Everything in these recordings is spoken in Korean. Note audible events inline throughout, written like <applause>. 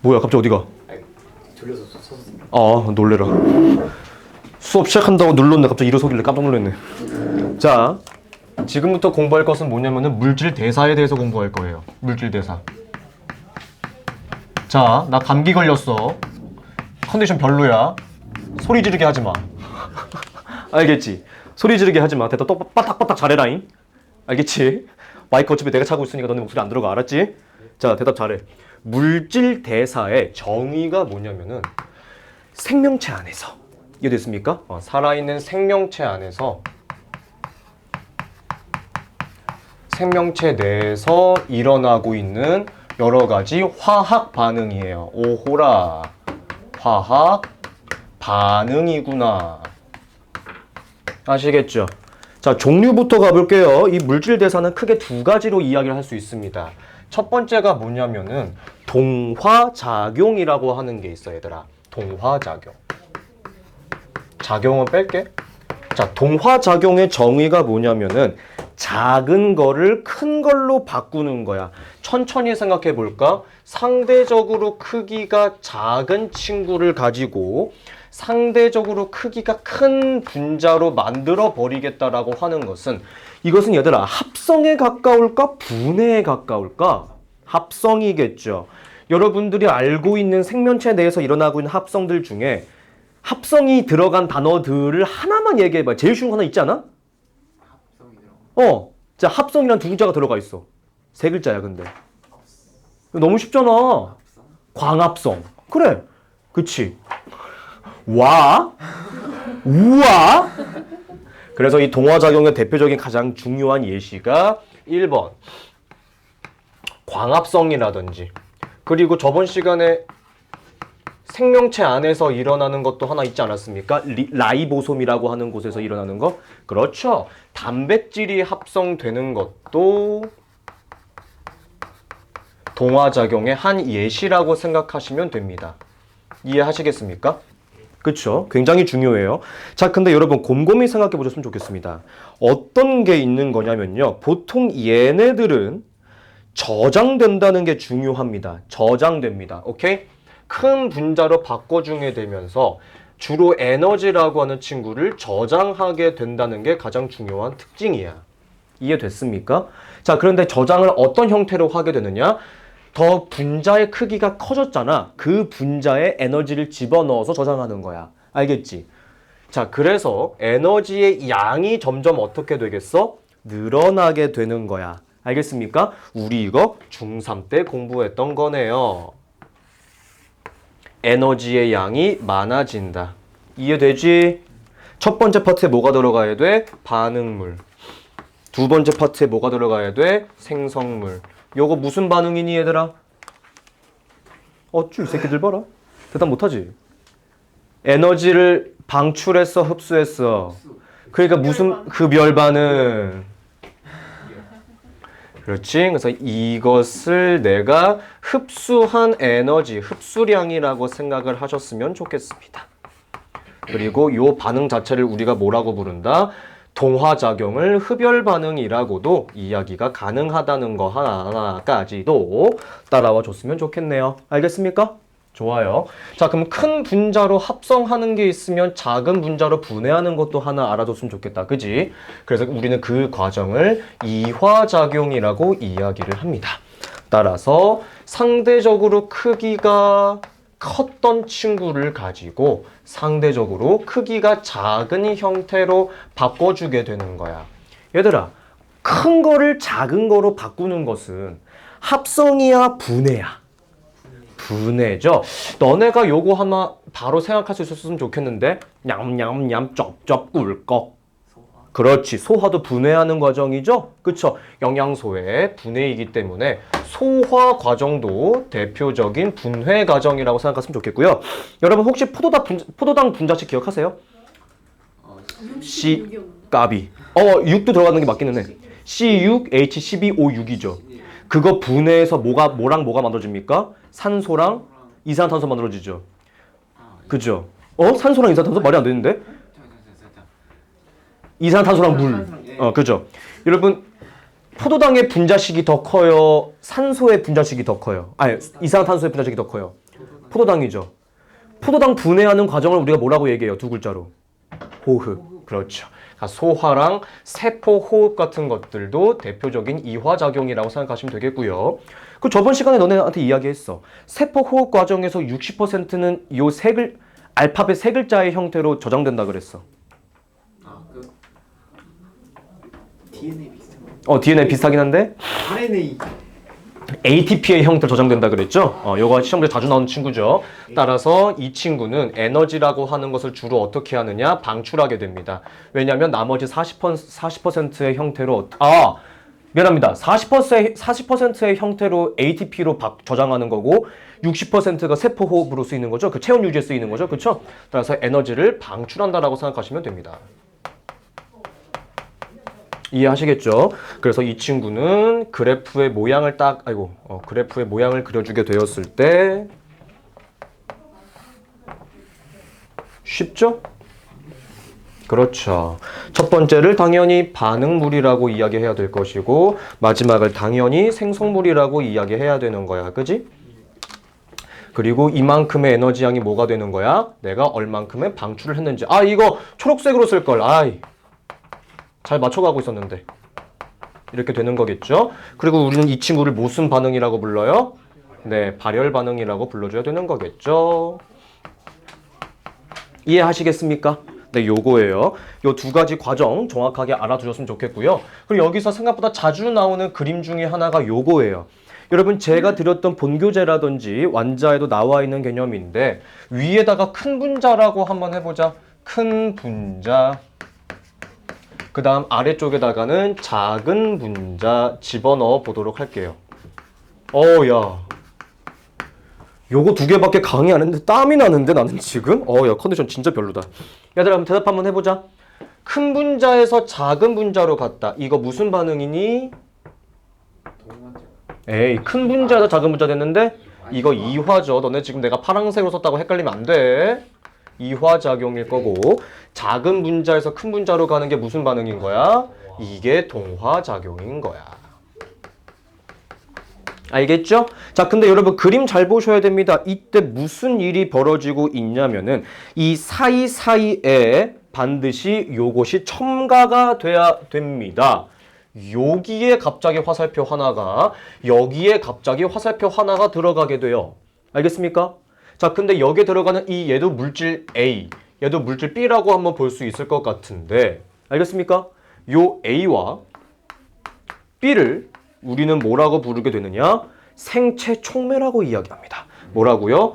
뭐야 갑자기 어디가? 졸려서 섰습니다. 아 놀래라. 수업 시작한다고 눌렀는데 갑자기 일어서길래 깜짝 놀랐네. 자 지금부터 공부할 것은 뭐냐면은 물질 대사에 대해서 공부할 거예요. 물질 대사. 자 나 감기 걸렸어. 컨디션 별로야. 소리 지르게 하지 마. <laughs> 알겠지? 소리 지르게 하지 마. 대답 똑 빠딱빠딱 잘해라잉. 알겠지? 마이크 어차피 내가 차고 있으니까 너네 목소리 안 들어가. 알았지? 자 대답 잘해 물질 대사의 정의가 뭐냐면은 생명체 안에서 이해됐습니까? 어, 살아있는 생명체 안에서 생명체 내에서 일어나고 있는 여러 가지 화학 반응이에요. 오호라 화학 반응이구나. 아시겠죠? 자, 종류부터 가볼게요. 이 물질 대사는 크게 두 가지로 이야기를 할 수 있습니다. 첫 번째가 뭐냐면은 동화작용이라고 하는 게 있어, 얘들아. 동화작용. 작용은 뺄게. 자, 동화작용의 정의가 뭐냐면은 작은 거를 큰 걸로 바꾸는 거야. 천천히 생각해 볼까? 상대적으로 크기가 작은 친구를 가지고 상대적으로 크기가 큰 분자로 만들어 버리겠다라고 하는 것은 이것은 얘들아 합성에 가까울까 분해에 가까울까? 합성이겠죠. 여러분들이 알고 있는 생명체 내에서 일어나고 있는 합성들 중에 합성이 들어간 단어들을 하나만 얘기해 봐. 제일 쉬운 거 하나 있지 않아? 어. 자, 합성이란 두 글자가 들어가 있어. 세 글자야, 근데. 너무 쉽잖아. 광합성. 그래. 그치. 와. 우와. 그래서 이 동화작용의 대표적인 가장 중요한 예시가 1번. 광합성이라든지. 그리고 저번 시간에 생명체 안에서 일어나는 것도 하나 있지 않았습니까? 리, 라이보솜이라고 하는 곳에서 일어나는 거? 그렇죠. 단백질이 합성되는 것도 동화작용의 한 예시라고 생각하시면 됩니다. 이해하시겠습니까? 그렇죠. 굉장히 중요해요. 자, 근데 여러분 곰곰이 생각해 보셨으면 좋겠습니다. 어떤 게 있는 거냐면요. 보통 얘네들은 저장된다는 게 중요합니다. 저장됩니다. 오케이? 큰 분자로 바꿔주게 되면서 주로 에너지라고 하는 친구를 저장하게 된다는 게 가장 중요한 특징이야. 이해됐습니까? 자, 그런데 저장을 어떤 형태로 하게 되느냐? 더 분자의 크기가 커졌잖아. 그 분자에 에너지를 집어넣어서 저장하는 거야. 알겠지? 자, 그래서 에너지의 양이 점점 어떻게 되겠어? 늘어나게 되는 거야. 알겠습니까? 우리 이거 중3 때 공부했던 거네요. 에너지의 양이 많아진다. 이해되지? 첫 번째 파트에 뭐가 들어가야 돼? 반응물. 두 번째 파트에 뭐가 들어가야 돼? 생성물. 요거 무슨 반응이니 얘들아? 어쭈 이 새끼들 봐라. 대답 못하지? 에너지를 방출해서 흡수했어. 그러니까 무슨 흡열 반응. 그렇지. 그래서 이것을 내가 흡수한 에너지, 흡수량이라고 생각을 하셨으면 좋겠습니다. 그리고 이 반응 자체를 우리가 뭐라고 부른다? 동화작용을 흡열 반응이라고도 이야기가 가능하다는 거 하나까지도 따라와 줬으면 좋겠네요. 알겠습니까? 좋아요. 자, 그럼 큰 분자로 합성하는 게 있으면 작은 분자로 분해하는 것도 하나 알아뒀으면 좋겠다. 그지? 그래서 우리는 그 과정을 이화작용이라고 이야기를 합니다. 따라서 상대적으로 크기가 컸던 친구를 가지고 상대적으로 크기가 작은 형태로 바꿔주게 되는 거야. 얘들아, 큰 거를 작은 거로 바꾸는 것은 합성이야, 분해야? 분해죠. 너네가 요거 하나 바로 생각할 수 있었으면 좋겠는데 냠냠냠 쩝쩝 꿀꺽. 그렇지. 소화도 분해하는 과정이죠. 그쵸? 영양소의 분해이기 때문에 소화 과정도 대표적인 분해 과정이라고 생각했으면 좋겠고요. 여러분 혹시 포도당, 분, 포도당 분자식 기억하세요? C 까비. 어, 6도 들어가는 게 맞기는 해. C6, H12O6이죠. 그거 분해해서 뭐가 뭐랑 뭐가 만들어집니까? 산소랑 이산화탄소 만들어지죠. 그죠? 어? 산소랑 이산화탄소 말이 안 되는데? 이산화탄소랑 물. 어, 그죠? 여러분 포도당의 분자식이 더 커요. 산소의 분자식이 더 커요. 아니, 이산화탄소의 분자식이 더 커요. 포도당이죠. 포도당 분해하는 과정을 우리가 뭐라고 얘기해요? 두 글자로. 호흡. 그렇죠. 그러니까 소화랑 세포 호흡 같은 것들도 대표적인 이화작용이라고 생각하시면 되겠고요. 그 저번 시간에 너네한테 이야기했어. 세포 호흡 과정에서 60%는 요 세 글, 알파벳 세 글자의 형태로 저장된다 그랬어. 아그 DNA 비슷한 거. 어, DNA 비슷하긴 한데 RNA. ATP의 형태로 저장된다 그랬죠? 어, 요거 시험에 자주 나오는 친구죠. 따라서 이 친구는 에너지라고 하는 것을 주로 어떻게 하느냐? 방출하게 됩니다. 왜냐하면 나머지 40%, 40%의 형태로 아 미안합니다. 40%의 40%의 형태로 ATP로 박, 저장하는 거고 60%가 세포 호흡으로 쓰이는 거죠. 그 체온 유지에 쓰이는 거죠. 그렇죠? 따라서 에너지를 방출한다라고 생각하시면 됩니다. 이해하시겠죠? 그래서 이 친구는 그래프의 모양을 딱 아이고 어, 그래프의 모양을 그려주게 되었을 때 쉽죠? 그렇죠. 첫 번째를 당연히 반응물이라고 이야기해야 될 것이고 마지막을 당연히 생성물이라고 이야기해야 되는 거야. 그지? 그리고 이만큼의 에너지 양이 뭐가 되는 거야? 내가 얼만큼의 방출을 했는지. 아, 이거 초록색으로 쓸 걸. 아이. 잘 맞춰가고 있었는데 이렇게 되는 거겠죠. 그리고 우리는 이 친구를 무슨 반응이라고 불러요? 네, 발열 반응이라고 불러줘야 되는 거겠죠. 이해하시겠습니까? 네, 요거예요. 요 두 가지 과정 정확하게 알아두셨으면 좋겠고요. 그리고 여기서 생각보다 자주 나오는 그림 중에 하나가 요거예요. 여러분 제가 드렸던 본교재라든지 완자에도 나와 있는 개념인데 위에다가 큰 분자라고 한번 해보자. 큰 분자. 그 다음 아래쪽에다가는 작은 분자 집어넣어 보도록 할게요. 어, 야. 요거 두 개밖에 강의 안 했는데 땀이 나는데 나는 지금? 어, 야, 컨디션 진짜 별로다. 얘들아, 한번 대답 한번 해보자. 큰 분자에서 작은 분자로 갔다. 이거 무슨 반응이니? 에이, 큰 분자에서 작은 분자 됐는데? 이거 이화죠. 너네 지금 내가 파란색으로 썼다고 헷갈리면 안 돼. 이화작용일 거고 작은 분자에서 큰 분자로 가는 게 무슨 반응인 거야? 이게 동화작용인 거야. 알겠죠? 자, 근데 여러분 그림 잘 보셔야 됩니다. 이때 무슨 일이 벌어지고 있냐면은 이 사이사이에 반드시 요것이 첨가가 돼야 됩니다. 여기에 갑자기 화살표 하나가 여기에 갑자기 화살표 하나가 들어가게 돼요. 알겠습니까? 자, 근데 여기에 들어가는 이 얘도 물질 A, 얘도 물질 B라고 한번 볼 수 있을 것 같은데 알겠습니까? 요 A와 B를 우리는 뭐라고 부르게 되느냐? 생체 촉매라고 이야기합니다. 뭐라고요?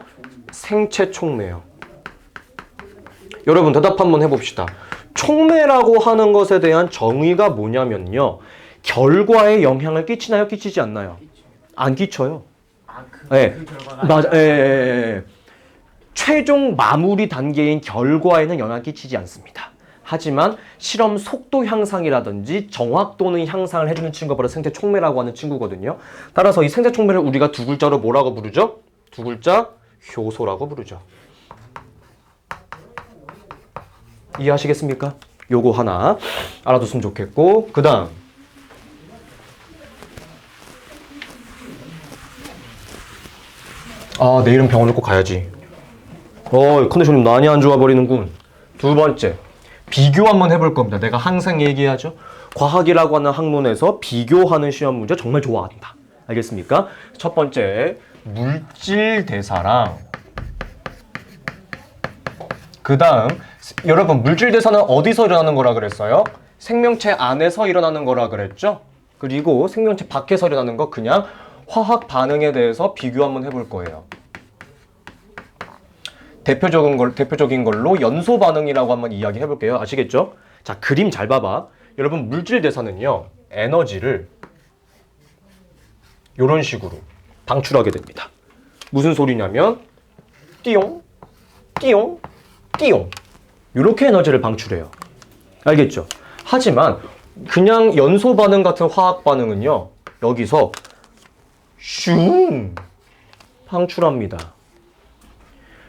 생체 촉매요. 여러분 대답 한번 해봅시다. 촉매라고 하는 것에 대한 정의가 뭐냐면요. 결과에 영향을 끼치나요? 끼치지 않나요? 안 끼쳐요. 아그 네. 그 결과가 맞아. 예, 예, 예. 최종 마무리 단계인 결과에는 영향을 끼치지 않습니다. 하지만 실험 속도 향상이라든지 정확도는 향상을 해주는 친구가 바로 생체 촉매라고 하는 친구거든요. 따라서 이 생체 촉매를 우리가 두 글자로 뭐라고 부르죠? 두 글자 효소라고 부르죠. 이해하시겠습니까? 요거 하나 알아뒀으면 좋겠고 그 다음 아 내일은 병원을 꼭 가야지 어 컨디션이 많이 안 좋아 버리는군 두 번째 비교 한번 해볼 겁니다 내가 항상 얘기하죠 과학이라고 하는 학문에서 비교하는 시험 문제 정말 좋아한다 알겠습니까? 첫 번째 물질 대사랑 그 다음 여러분 물질 대사는 어디서 일어나는 거라 그랬어요? 생명체 안에서 일어나는 거라 그랬죠? 그리고 생명체 밖에서 일어나는 거 그냥 화학 반응에 대해서 비교 한번 해볼 거예요. 대표적인 걸 대표적인 걸로 연소 반응이라고 한번 이야기 해볼게요. 아시겠죠? 자 그림 잘 봐봐. 여러분 물질 대사는요 에너지를 이런 식으로 방출하게 됩니다. 무슨 소리냐면 띠용 띠용 띠용 이렇게 에너지를 방출해요. 알겠죠? 하지만 그냥 연소 반응 같은 화학 반응은요 여기서 슝 방출합니다.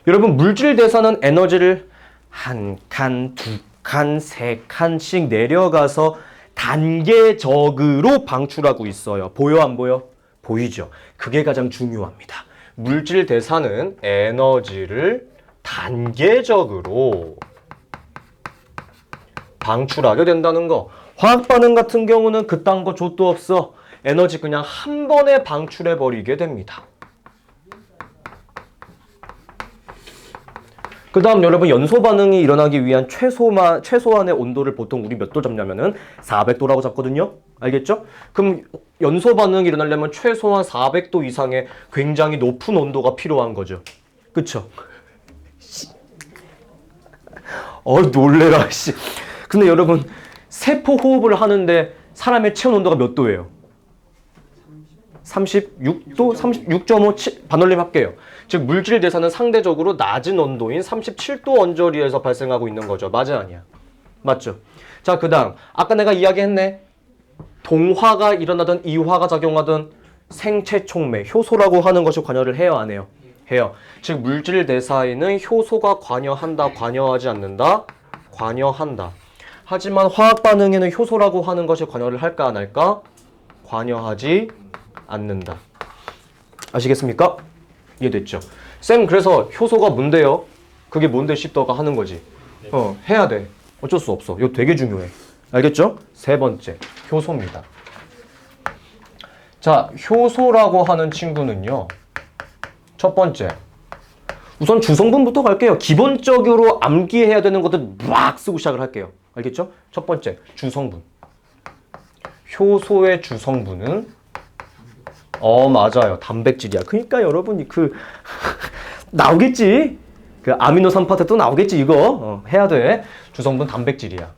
여러분 물질 대사는 에너지를 한 칸, 두 칸, 세 칸씩 내려가서 단계적으로 방출하고 있어요. 보여 안 보여? 보이죠. 그게 가장 중요합니다. 물질 대사는 에너지를 단계적으로 방출하게 된다는 거. 화학 반응 같은 경우는 그딴 거 좆도 없어. 에너지 그냥 한 번에 방출해 버리게 됩니다. 그 다음 여러분 연소 반응이 일어나기 위한 최소만, 최소한의 온도를 보통 우리 몇 도 잡냐면은 400도라고 잡거든요. 알겠죠? 그럼 연소 반응이 일어나려면 최소한 400도 이상의 굉장히 높은 온도가 필요한 거죠. 그쵸? <laughs> 어 놀래라 씨. 근데 여러분 세포 호흡을 하는데 사람의 체온 온도가 몇 도예요? 36도, 36.5 치- 반올림 할게요. 즉 물질 대사는 상대적으로 낮은 온도인 37도 언저리에서 발생하고 있는 거죠. 맞아 아니야? 맞죠? 자, 그다음 아까 내가 이야기했네. 동화가 일어나든 이화가 작용하든 생체 촉매, 효소라고 하는 것이 관여를 해요, 안 해요? 해요. 즉 물질 대사에는 효소가 관여한다, 관여하지 않는다? 관여한다. 하지만 화학 반응에는 효소라고 하는 것이 관여를 할까 안 할까? 관여하지 않는다. 아시겠습니까? 이해됐죠? 쌤 그래서 효소가 뭔데요? 그게 뭔데 싶더가 하는 거지. 어 해야 돼. 어쩔 수 없어. 이거 되게 중요해. 알겠죠? 세 번째 효소입니다. 자 효소라고 하는 친구는요. 첫 번째 우선 주성분부터 갈게요. 기본적으로 암기해야 되는 것들 막 쓰고 시작을 할게요. 알겠죠? 첫 번째 주성분. 효소의 주성분은 어 맞아요. 단백질이야. 그러니까 여러분이 그 <laughs> 나오겠지? 그 아미노 3파트 또 나오겠지 이거? 어, 해야 돼. 주성분 단백질이야.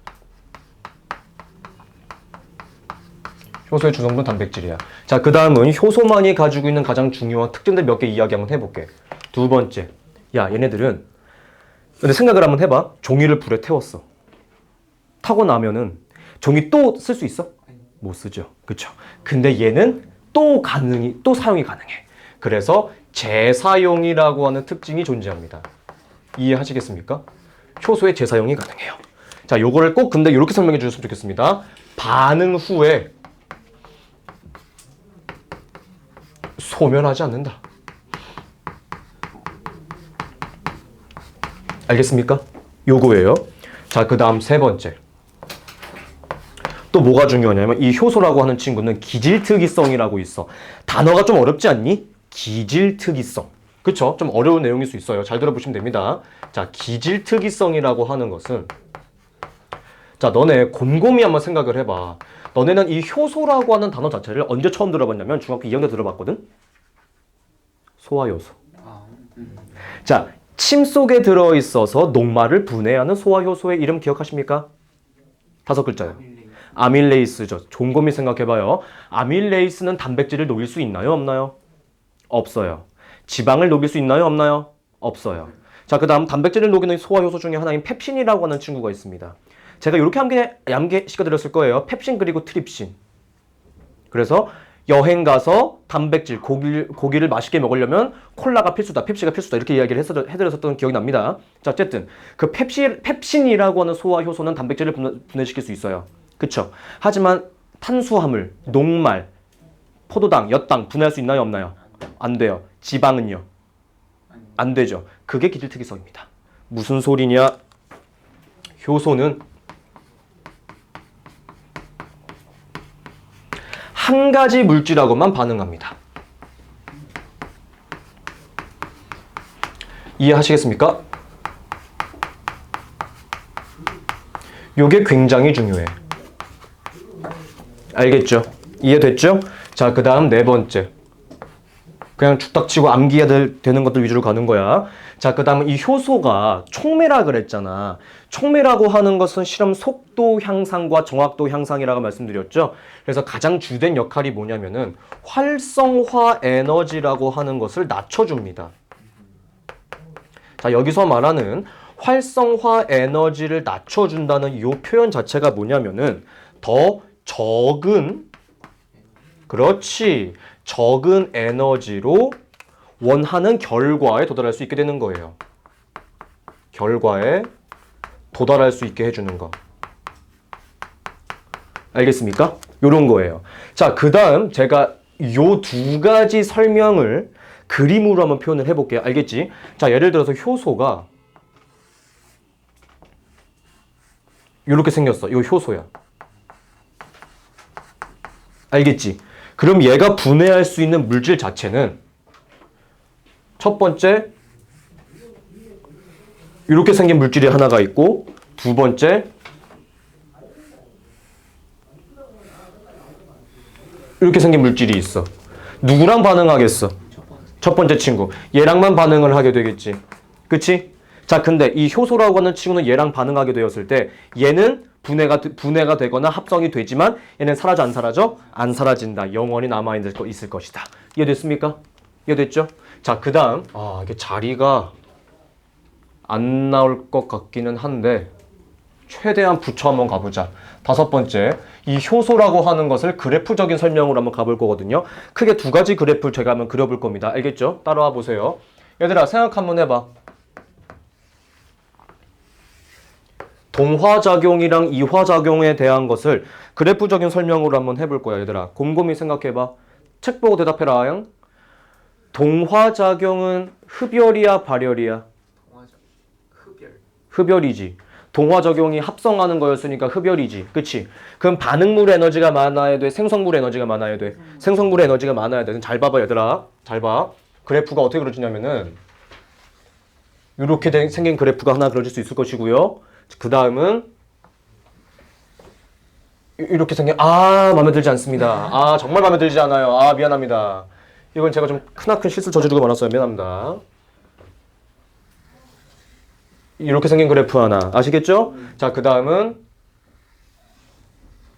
효소의 주성분 단백질이야. 자그 다음은 효소만이 가지고 있는 가장 중요한 특징들 몇 개 이야기 한번 해볼게. 두 번째. 야 얘네들은 근데 생각을 한번 해봐. 종이를 불에 태웠어. 타고 나면은 종이 또 쓸 수 있어? 못 쓰죠. 그렇죠. 근데 얘는 또 가능이 또 사용이 가능해. 그래서 재사용이라고 하는 특징이 존재합니다. 이해하시겠습니까? 효소의 재사용이 가능해요. 자, 요거를 꼭 근데 이렇게 설명해 주셨으면 좋겠습니다. 반응 후에 소멸하지 않는다. 알겠습니까? 요거예요. 자, 그 다음 세 번째. 또 뭐가 중요하냐면 이 효소라고 하는 친구는 기질특이성이라고 있어. 단어가 좀 어렵지 않니? 기질특이성. 그쵸? 좀 어려운 내용일 수 있어요. 잘 들어보시면 됩니다. 자, 기질특이성이라고 하는 것은 자, 너네 곰곰이 한번 생각을 해봐. 너네는 이 효소라고 하는 단어 자체를 언제 처음 들어봤냐면 중학교 2학년 때 들어봤거든? 소화효소. 자, 침 속에 들어있어서 녹말을 분해하는 소화효소의 이름 기억하십니까? 다섯 글자요. 밀레이. 아밀레이스죠. 곰곰이 생각해봐요. 아밀레이스는 단백질을 녹일 수 있나요? 없나요? 없어요. 지방을 녹일 수 있나요? 없나요? 없어요. 자, 그 다음 단백질을 녹이는 소화 효소 중에 하나인 펩신이라고 하는 친구가 있습니다. 제가 이렇게 함께 얌게 시켜드렸을 거예요. 펩신 그리고 트립신. 그래서 여행 가서 단백질, 고기, 고기를 맛있게 먹으려면 콜라가 필수다, 펩시가 필수다 이렇게 이야기를 했어, 해드렸었던 기억이 납니다. 자, 어쨌든 그 펩시, 펩신이라고 하는 소화 효소는 단백질을 분해, 분해시킬 수 있어요. 그쵸? 하지만 탄수화물, 녹말, 포도당, 엿당 분해할 수 있나요? 없나요? 안 돼요. 지방은요? 안 되죠. 그게 기질 특이성입니다. 무슨 소리냐? 효소는 한 가지 물질하고만 반응합니다. 이해하시겠습니까? 요게 굉장히 중요해. 알겠죠? 이해됐죠? 자, 그 다음 네 번째. 그냥 죽닥치고 암기해야 될, 되는 것들 위주로 가는 거야. 자, 그 다음은 이 효소가 촉매라 그랬잖아. 촉매라고 하는 것은 실험 속도 향상과 정확도 향상이라고 말씀드렸죠. 그래서 가장 주된 역할이 뭐냐면은 활성화 에너지라고 하는 것을 낮춰줍니다. 자, 여기서 말하는 활성화 에너지를 낮춰준다는 이 표현 자체가 뭐냐면은 더 적은 그렇지 적은 에너지로 원하는 결과에 도달할 수 있게 되는 거예요. 결과에 도달할 수 있게 해주는 거. 알겠습니까? 요런 거예요. 자, 그 다음 제가 요 두 가지 설명을 그림으로 한번 표현을 해볼게요. 알겠지? 자, 예를 들어서 효소가 이렇게 생겼어. 이거 효소야. 알겠지? 그럼 얘가 분해할 수 있는 물질 자체는 첫 번째 이렇게 생긴 물질이 하나가 있고 두 번째 이렇게 생긴 물질이 있어. 누구랑 반응하겠어? 첫 번째 친구. 얘랑만 반응을 하게 되겠지. 그치? 자, 근데 이 효소라고 하는 친구는 얘랑 반응하게 되었을 때 얘는 분해가, 되- 분해가 되거나 합성이 되지만 얘는 사라져 안 사라져? 안 사라진다. 영원히 남아 있을 거- 있을 것이다. 이해됐습니까? 이해됐죠? 자, 그 다음. 아, 이게 자리가 안 나올 것 같기는 한데 최대한 붙여 한번 가보자. 다섯 번째, 이 효소라고 하는 것을 그래프적인 설명으로 한번 가볼 거거든요. 크게 두 가지 그래프를 제가 한번 그려볼 겁니다. 알겠죠? 따라와 보세요. 얘들아, 생각 한번 해봐. 동화작용이랑 이화작용에 대한 것을 그래프적인 설명으로 한번 해볼 거야, 얘들아. 곰곰이 생각해봐. 책 보고 대답해라, 양. 동화작용은 흡열이야, 발열이야? 흡열 흡열이지. 동화작용이 합성하는 거였으니까 흡열이지. 그치? 그럼 반응물 에너지가 많아야 돼? 생성물 에너지가 많아야 돼? 생성물 에너지가 많아야 돼. 잘 봐봐, 얘들아. 잘 봐. 그래프가 어떻게 그려지냐면은, 이렇게 된- 생긴 그래프가 하나 그려질 수 있을 것이고요. 그 다음은, 이렇게 생긴, 아, 마음에 들지 않습니다. 아, 정말 마음에 들지 않아요. 아, 미안합니다. 이건 제가 좀 크나큰 실수 저지르고 말았어요. 미안합니다. 이렇게 생긴 그래프 하나 아시겠죠? 자, 그 다음은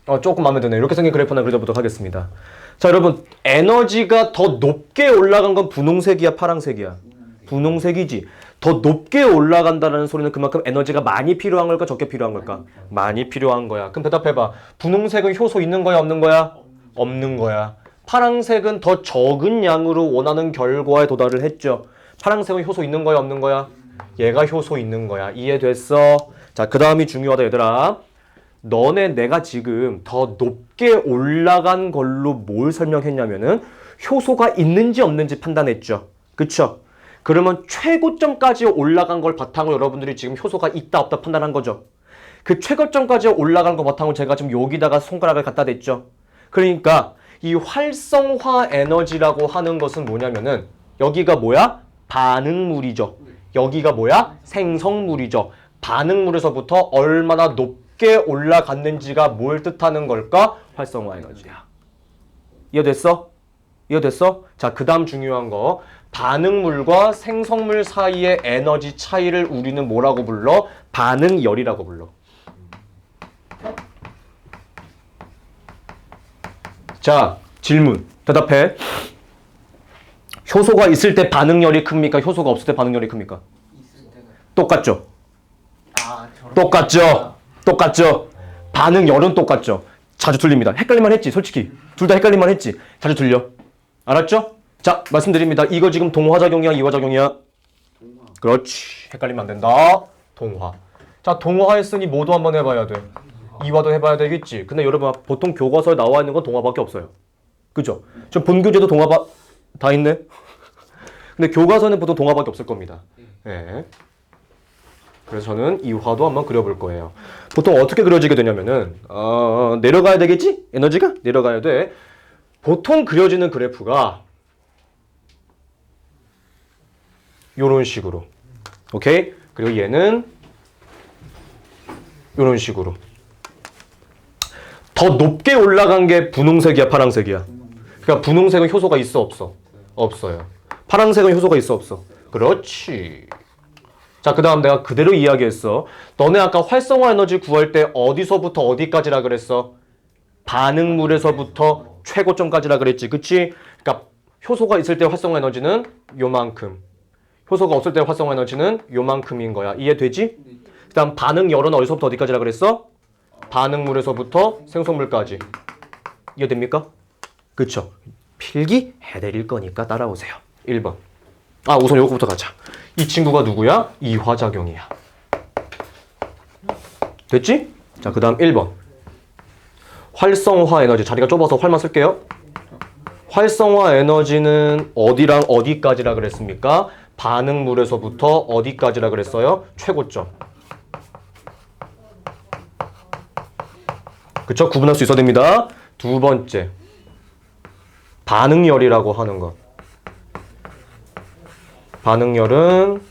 어, 조금 마음에 드네. 이렇게 생긴 그래프 하나 그려보도록 하겠습니다. 자, 여러분 에너지가 더 높게 올라간 건 분홍색이야, 파랑색이야? 분홍색이지. 더 높게 올라간다는 소리는 그만큼 에너지가 많이 필요한 걸까, 적게 필요한 걸까? 많이 필요한 거야. 그럼 대답해봐. 분홍색은 효소 있는 거야, 없는 거야? 없는 거야. 파랑색은 더 적은 양으로 원하는 결과에 도달을 했죠. 파랑색은 효소 있는 거야, 없는 거야? 얘가 효소 있는 거야. 이해됐어? 자, 그 다음이 중요하다, 얘들아. 너네 내가 지금 더 높게 올라간 걸로 뭘 설명했냐면은 효소가 있는지 없는지 판단했죠. 그쵸? 그러면 최고점까지 올라간 걸 바탕으로 여러분들이 지금 효소가 있다 없다 판단한 거죠. 그 최고점까지 올라간 거 바탕으로 제가 지금 여기다가 손가락을 갖다 댔죠. 그러니까 이 활성화 에너지라고 하는 것은 뭐냐면은 여기가 뭐야? 반응물이죠. 여기가 뭐야? 생성물이죠. 반응물에서부터 얼마나 높게 올라갔는지가 뭘 뜻하는 걸까? 활성화 에너지야. 이해됐어? 이해됐어? 자, 그 다음 중요한 거. 반응물과 생성물 사이의 에너지 차이를 우리는 뭐라고 불러? 반응열이라고 불러. 자, 질문. 대답해. 효소가 있을 때 반응열이 큽니까? 효소가 없을 때 반응열이 큽니까? 있을 때가 똑같죠? 아 똑같죠? 똑같죠? 반응열은 똑같죠? 자주 틀립니다. 헷갈릴만 했지, 솔직히. 둘 다 헷갈릴만 했지. 자주 틀려. 알았죠? 자, 말씀드립니다. 이거 지금 동화작용이야, 이화작용이야? 그렇지. 헷갈리면 안 된다. 동화. 자, 동화 했으니 뭐도 한번 해봐야 돼. 이화도 해봐야 되겠지. 근데 여러분, 보통 교과서에 나와 있는 건 동화밖에 없어요. 그죠? 저 본교재도 동화 바, 다 있네? <laughs> 근데 교과서는 보통 동화밖에 없을 겁니다. 예. 그래서 저는 이화도 한번 그려볼 거예요. 보통 어떻게 그려지게 되냐면은 어, 내려가야 되겠지? 에너지가 내려가야 돼. 보통 그려지는 그래프가 요런 식으로. 오케이? 그리고 얘는 요런 식으로. 더 높게 올라간 게 분홍색이야, 파랑색이야. 그러니까 분홍색은 효소가 있어, 없어? 없어요. 파랑색은 효소가 있어, 없어? 그렇지. 자, 그 다음 내가 그대로 이야기했어. 너네 아까 활성화 에너지 구할 때 어디서부터 어디까지라 그랬어? 반응물에서부터 최고점까지라 그랬지. 그치? 그러니까 효소가 있을 때 활성화 에너지는 요만큼. 효소가 없을 때 활성화 에너지는 요만큼인 거야. 이해되지? 그 다음 반응 열은 어디서부터 어디까지라 그랬어? 반응물에서부터 생성물까지. 이해됩니까? 그쵸? 필기 해드릴 거니까 따라오세요. 1번. 아, 우선 요거부터 가자. 이 친구가 누구야? 이화작용이야. 됐지? 자, 그 다음 1번. 활성화 에너지. 자리가 좁아서 활만 쓸게요. 활성화 에너지는 어디랑 어디까지라 그랬습니까? 반응물에서부터 어디까지라 그랬어요? 최고점. 그쵸? 구분할 수 있어야 됩니다. 두 번째. 반응열이라고 하는 것. 반응열은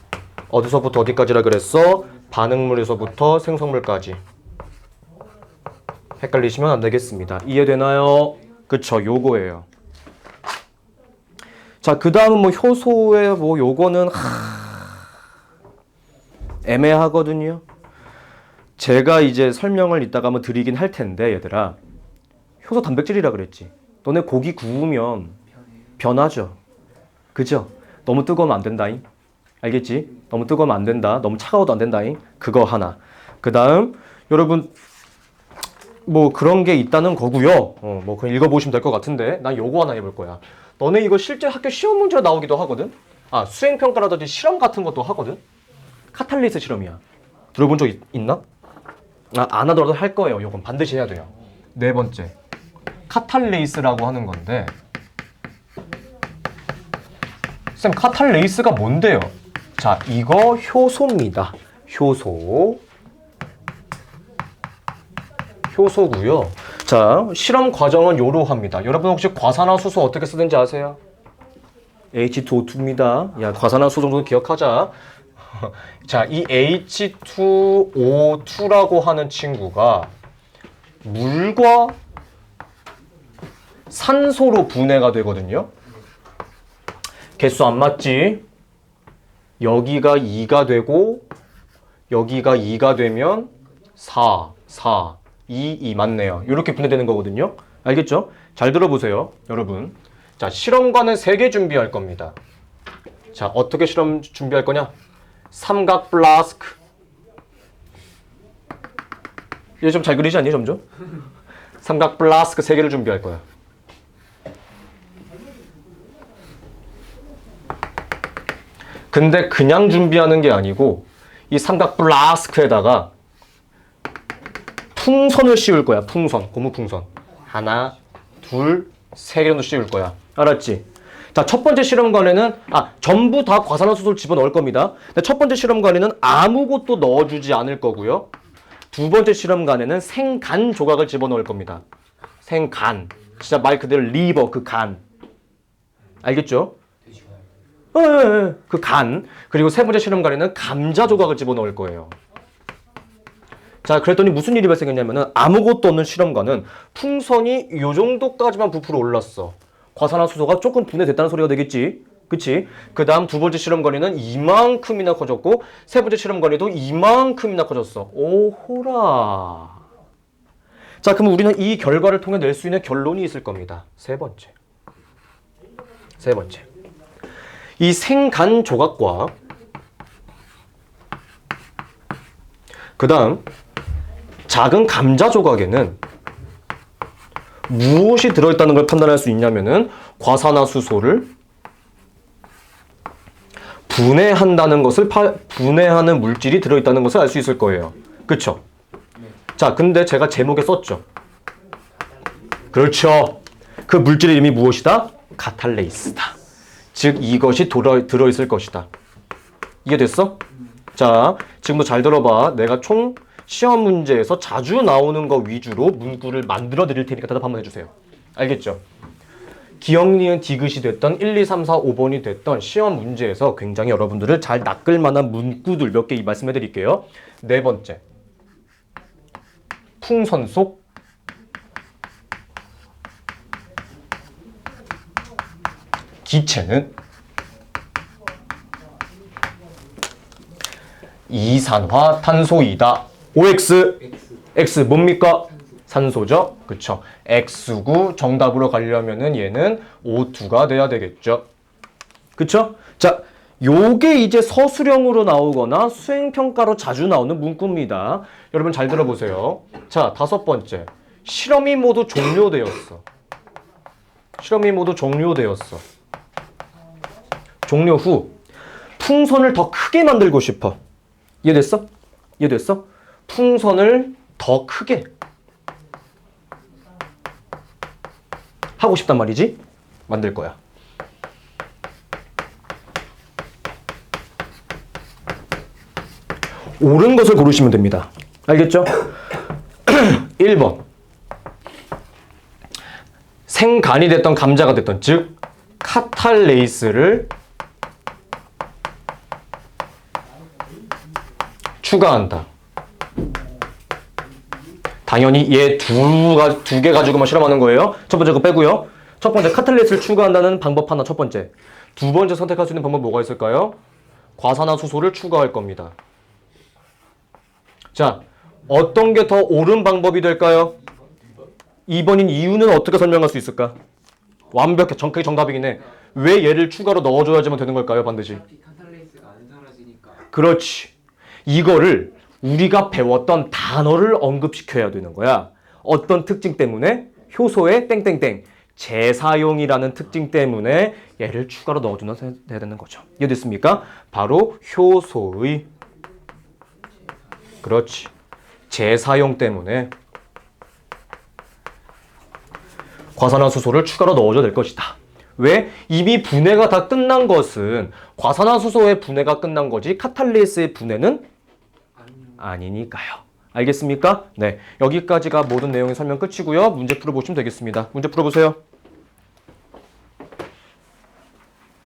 어디서부터 어디까지라 그랬어? 반응물에서부터 생성물까지. 헷갈리시면 안 되겠습니다. 이해되나요? 그쵸, 요거예요. 자, 그 다음은 뭐 효소의 뭐 요거는 하... 애매하거든요. 제가 이제 설명을 이따가 한번 드리긴 할 텐데 얘들아 효소 단백질이라 그랬지. 너네 고기 구우면 변하죠. 그죠? 너무 뜨거우면 안 된다잉. 알겠지? 너무 뜨거우면 안 된다. 너무 차가워도 안 된다잉. 그거 하나. 그 다음 여러분 뭐 그런 게 있다는 거고요. 어, 뭐 그냥 읽어보시면 될 것 같은데 난 요거 하나 해볼 거야. 너네 이거 실제 학교 시험 문제로 나오기도 하거든. 아 수행평가라든지 실험 같은 것도 하거든. 카탈리스 실험이야. 들어본 적 있, 있나? 아, 안 하더라도 할 거예요. 요건 반드시 해야 돼요. 네 번째. 카탈레이스라고 하는 건데 쌤 카탈레이스가 뭔데요? 자, 이거 효소입니다. 효소. 효소고요. 자, 실험 과정은 요러합니다. 여러분 혹시 과산화수소 어떻게 쓰는지 아세요? H2O2입니다. 야, 과산화수소 정도는 기억하자. <laughs> 자, 이 H2O2라고 하는 친구가 물과 산소로 분해가 되거든요. 개수 안 맞지? 여기가 2가 되고 여기가 2가 되면 4, 4, 2, 2 맞네요. 이렇게 분해되는 거거든요. 알겠죠? 잘 들어보세요, 여러분. 자, 실험관은 3개 준비할 겁니다. 자, 어떻게 실험 준비할 거냐? 삼각 플라스크. 얘 좀 잘 그리지 않니, 점점? 삼각 플라스크 3개를 준비할 거야. 근데 그냥 준비하는 게 아니고 이 삼각 플라스크에다가 풍선을 씌울 거야. 풍선, 고무 풍선. 하나, 둘, 세 개로 씌울 거야. 알았지? 자, 첫 번째 실험관에는 아 전부 다 과산화수소를 집어 넣을 겁니다. 근데 첫 번째 실험관에는 아무것도 넣어주지 않을 거고요. 두 번째 실험관에는 생간 조각을 집어 넣을 겁니다. 생간, 진짜 말 그대로 리버 그 간. 알겠죠? 예, 예, 예. 그 간. 그리고 세 번째 실험관에는 감자 조각을 집어 넣을 거예요. 자, 그랬더니 무슨 일이 발생했냐면은 아무것도 없는 실험관은 풍선이 요 정도까지만 부풀어 올랐어. 과산화수소가 조금 분해됐다는 소리가 되겠지. 그치? 그 다음 두 번째 실험관에는 이만큼이나 커졌고, 세 번째 실험관에도 이만큼이나 커졌어. 오호라. 자, 그럼 우리는 이 결과를 통해 낼 수 있는 결론이 있을 겁니다. 세 번째. 세 번째. 이 생간 조각과 그 다음 작은 감자 조각에는 무엇이 들어있다는 걸 판단할 수 있냐면은 과산화수소를 분해한다는 것을 파, 분해하는 물질이 들어있다는 것을 알 수 있을 거예요. 그쵸? 자, 근데 제가 제목에 썼죠. 그렇죠. 그 물질의 이름이 무엇이다? 카탈레이스다. 즉 이것이 들어, 들어있을 것이다. 이해됐어? 자, 지금도 잘 들어봐. 내가 총 시험 문제에서 자주 나오는 거 위주로 문구를 만들어 드릴 테니까 대답 한번 해주세요. 알겠죠? 기억, 니은, 디귿이 됐던 1, 2, 3, 4, 5번이 됐던 시험 문제에서 굉장히 여러분들을 잘 낚을 만한 문구들 몇 개 말씀해 드릴게요. 네 번째. 풍선 속 기체는 이산화탄소이다. OX X 뭡니까? 산소죠. 그쵸. X구 정답으로 가려면은 얘는 O2가 돼야 되겠죠. 그쵸? 자, 요게 이제 서술형으로 나오거나 수행평가로 자주 나오는 문구입니다. 여러분 잘 들어보세요. 자, 다섯 번째. 실험이 모두 종료되었어. 실험이 모두 종료되었어. 종료 후 풍선을 더 크게 만들고 싶어. 이해됐어? 이해됐어? 풍선을 더 크게 하고 싶단 말이지. 만들 거야. 옳은 것을 고르시면 됩니다. 알겠죠? <clears throat> 1번. 생간이 됐던 감자가 됐던 즉 카탈레이스를 추가한다. 당연히 얘 두가 두개 가지고만 실험하는 거예요. 첫 번째 거 빼고요. 첫 번째 카탈레이스를 추가한다는 방법 하나 첫 번째. 두 번째 선택할 수 있는 방법 뭐가 있을까요? 과산화수소를 추가할 겁니다. 자, 어떤 게 더 옳은 방법이 될까요? 2번인 이유는 어떻게 설명할 수 있을까? 완벽해. 정, 그게 정답이긴 해. 왜 얘를 추가로 넣어줘야지만 되는 걸까요, 반드시? 그렇지. 이거를 우리가 배웠던 단어를 언급시켜야 되는 거야. 어떤 특징 때문에? 효소의 땡땡땡. 재사용이라는 특징 때문에 얘를 추가로 넣어주면 되는 거죠. 이해됐습니까? 바로 효소의 그렇지. 재사용 때문에 과산화수소를 추가로 넣어줘야 될 것이다. 왜? 이미 분해가 다 끝난 것은 과산화수소의 분해가 끝난 거지 카탈레이스의 분해는 아니니까요. 알겠습니까? 네. 여기까지가 모든 내용의 설명 끝이고요. 문제 풀어보시면 되겠습니다. 문제 풀어보세요.